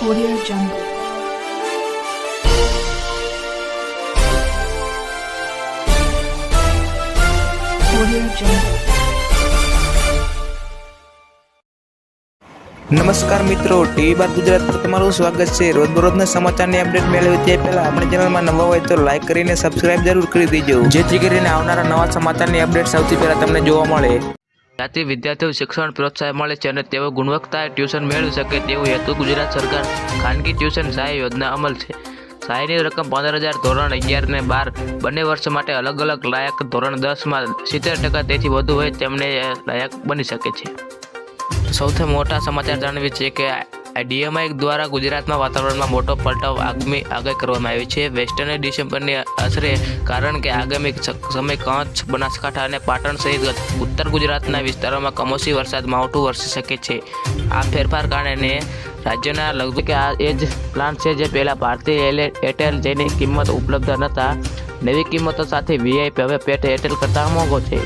Audio Jungle. Audio Jungle. નમસ્કાર મિત્રો TV બાર ગુજરાત પર તમારું સ્વાગત છે રોજબરોજના સમાચારની અપડેટ મેળવી તે પહેલાં આપણી ચેનલમાં નવા હોય તો લાઇક કરીને સબસ્ક્રાઇબ જરૂર કરી દેજો જેથી કરીને આવનારા નવા સમાચારની અપડેટ સૌથી પહેલાં તમને જોવા મળે જ્યાંથી વિદ્યાર્થીઓ શિક્ષણ પ્રોત્સાહન મળે છે અને તેઓ ગુણવત્તાએ ટ્યુશન મેળવી શકે તેવું હેતુ ગુજરાત સરકાર ખાનગી ટ્યુશન સહાય યોજના અમલ છે. સહાયની રકમ પંદર હજાર ધોરણ અગિયાર ને બાર બંને વર્ષ માટે અલગ અલગ લાયક ધોરણ દસમાં સિત્તેર ટકા તેથી વધુ હોય તેમને લાયક બની શકે છે. સૌથી મોટા સમાચાર જાણવી છે કે ડીએમઆઈ દ્વારા ગુજરાતમાં વાતાવરણમાં મોટો પલટાવ આગામી આગાહી કરવામાં આવી છે. વેસ્ટર્ન ડિસેમ્બરની અસરે કારણ કે આગામી સમય કચ્છ, બનાસકાંઠા અને પાટણ સહિત ઉત્તર ગુજરાતના વિસ્તારોમાં કમોસમી વરસાદ માવઠું વરસી શકે છે. આ ફેરફાર કારણે રાજ્યના લગભગ કે આ એ જ પ્લાન છે જે પહેલાં ભારતીય એરટેલ જેની કિંમત ઉપલબ્ધ નહોતા. નવી કિંમતો સાથે વીઆઈપી હવે પેટ એરટેલ કરતાં મોંઘો છે.